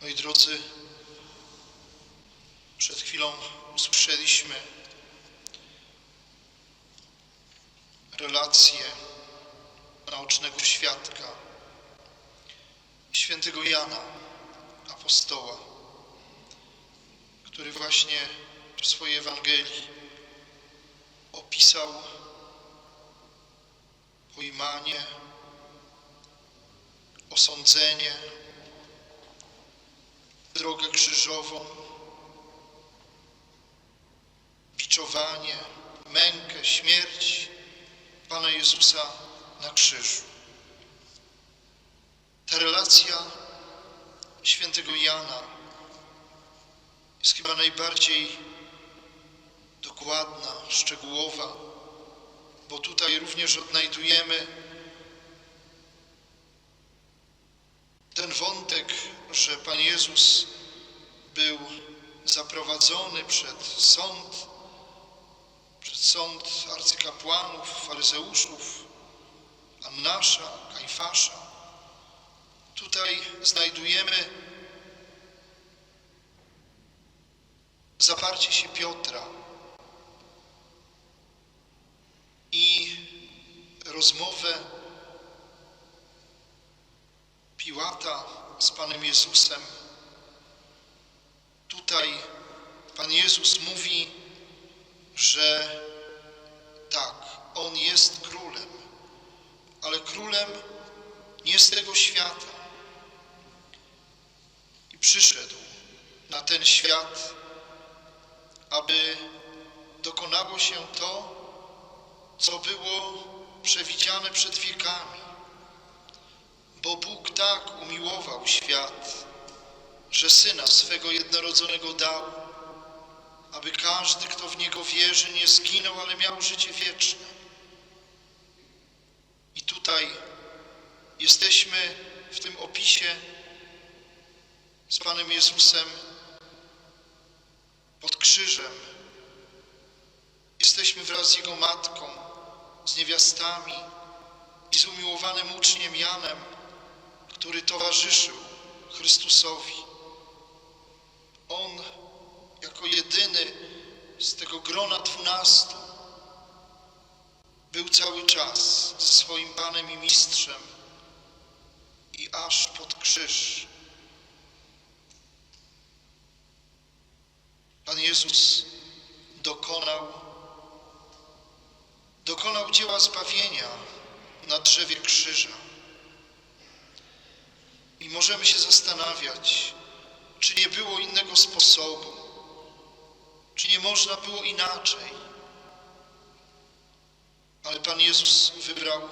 Moi drodzy, przed chwilą usłyszeliśmy relację naocznego świadka, świętego Jana, apostoła, który właśnie w swojej Ewangelii opisał pojmanie, osądzenie, drogę krzyżową, biczowanie, mękę, śmierć Pana Jezusa na krzyżu. Ta relacja świętego Jana jest chyba najbardziej dokładna, szczegółowa, bo tutaj również odnajdujemy ten wątek, że Pan Jezus był zaprowadzony przed sąd, przed sąd arcykapłanów, faryzeuszów, Annasza, Kajfasza. Tutaj znajdujemy zaparcie się Piotra i rozmowę Piłata z Panem Jezusem. Tutaj Pan Jezus mówi, że tak, On jest królem, ale królem nie z tego świata. I przyszedł na ten świat, aby dokonało się to, co było przewidziane przed wiekami. Bo Bóg tak umiłował świat, że Syna swego jednorodzonego dał, aby każdy, kto w Niego wierzy, nie zginął, ale miał życie wieczne. I tutaj jesteśmy w tym opisie z Panem Jezusem pod krzyżem. Jesteśmy wraz z Jego Matką, z niewiastami i z umiłowanym uczniem Janem, który towarzyszył Chrystusowi. On jako jedyny z tego grona dwunastu był cały czas ze swoim Panem i Mistrzem i aż pod krzyż. Pan Jezus dokonał, dokonał dzieła zbawienia na drzewie krzyża. I możemy się zastanawiać, czy nie było innego sposobu, czy nie można było inaczej. Ale Pan Jezus wybrał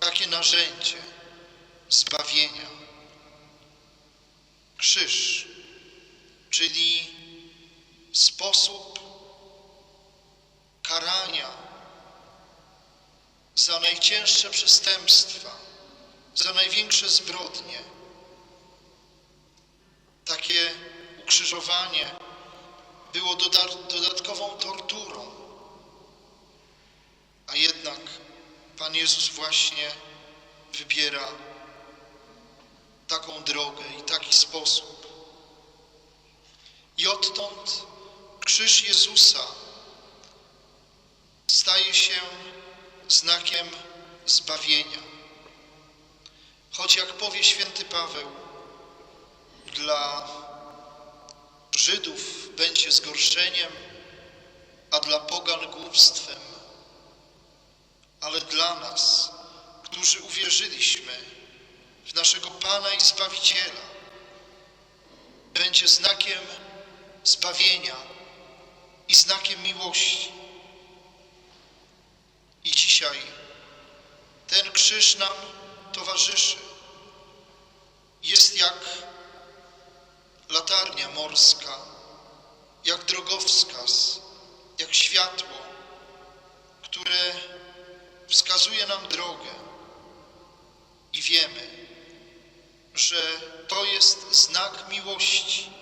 takie narzędzie zbawienia. Krzyż, czyli sposób karania za najcięższe przestępstwa, za największe zbrodnie. Takie ukrzyżowanie było dodatkową torturą, a jednak Pan Jezus właśnie wybiera taką drogę i taki sposób. I odtąd krzyż Jezusa staje się znakiem zbawienia. Choć jak powie święty Paweł, dla Żydów będzie zgorszeniem, a dla pogan głupstwem, ale dla nas, którzy uwierzyliśmy w naszego Pana i Zbawiciela, będzie znakiem zbawienia i znakiem miłości. I dzisiaj ten krzyż nam towarzyszy. Jest jak latarnia morska, jak drogowskaz, jak światło, które wskazuje nam drogę. I wiemy, że to jest znak miłości.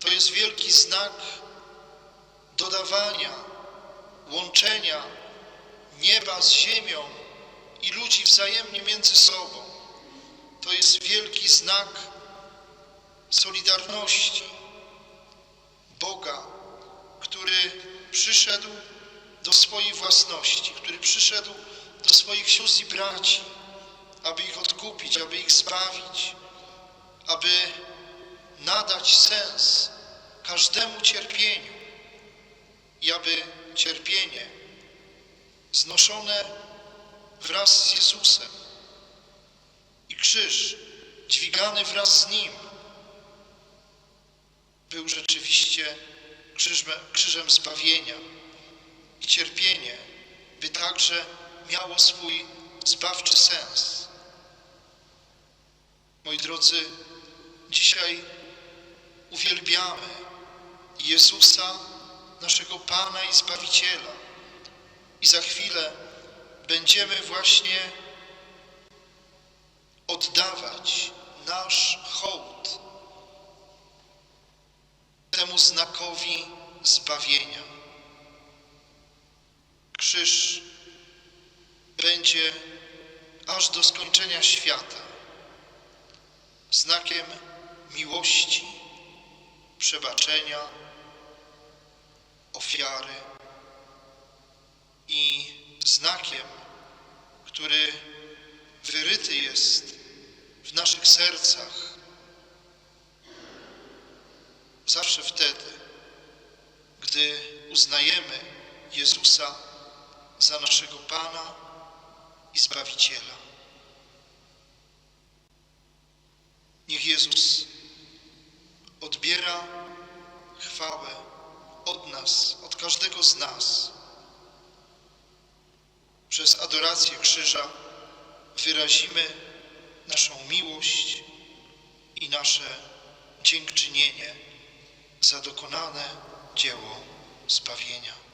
To jest wielki znak dodawania, łączenia nieba z ziemią i ludzi wzajemnie między sobą. To jest wielki znak solidarności Boga, który przyszedł do swojej własności, który przyszedł do swoich sióstr i braci, aby ich odkupić, aby ich zbawić, aby nadać sens każdemu cierpieniu i aby cierpienie znoszone wraz z Jezusem i krzyż dźwigany wraz z Nim był rzeczywiście krzyżem, krzyżem zbawienia i cierpienie by także miało swój zbawczy sens. Moi drodzy, dzisiaj uwielbiamy Jezusa, naszego Pana i Zbawiciela. I za chwilę będziemy właśnie oddawać nasz hołd znakowi zbawienia. Krzyż będzie aż do skończenia świata znakiem miłości, przebaczenia, ofiary i znakiem, który wyryty jest w naszych sercach zawsze wtedy, gdy uznajemy Jezusa za naszego Pana i Zbawiciela. Niech Jezus odbiera chwałę od nas, od każdego z nas. Przez adorację krzyża wyrazimy naszą miłość i nasze dziękczynienie za dokonane dzieło zbawienia.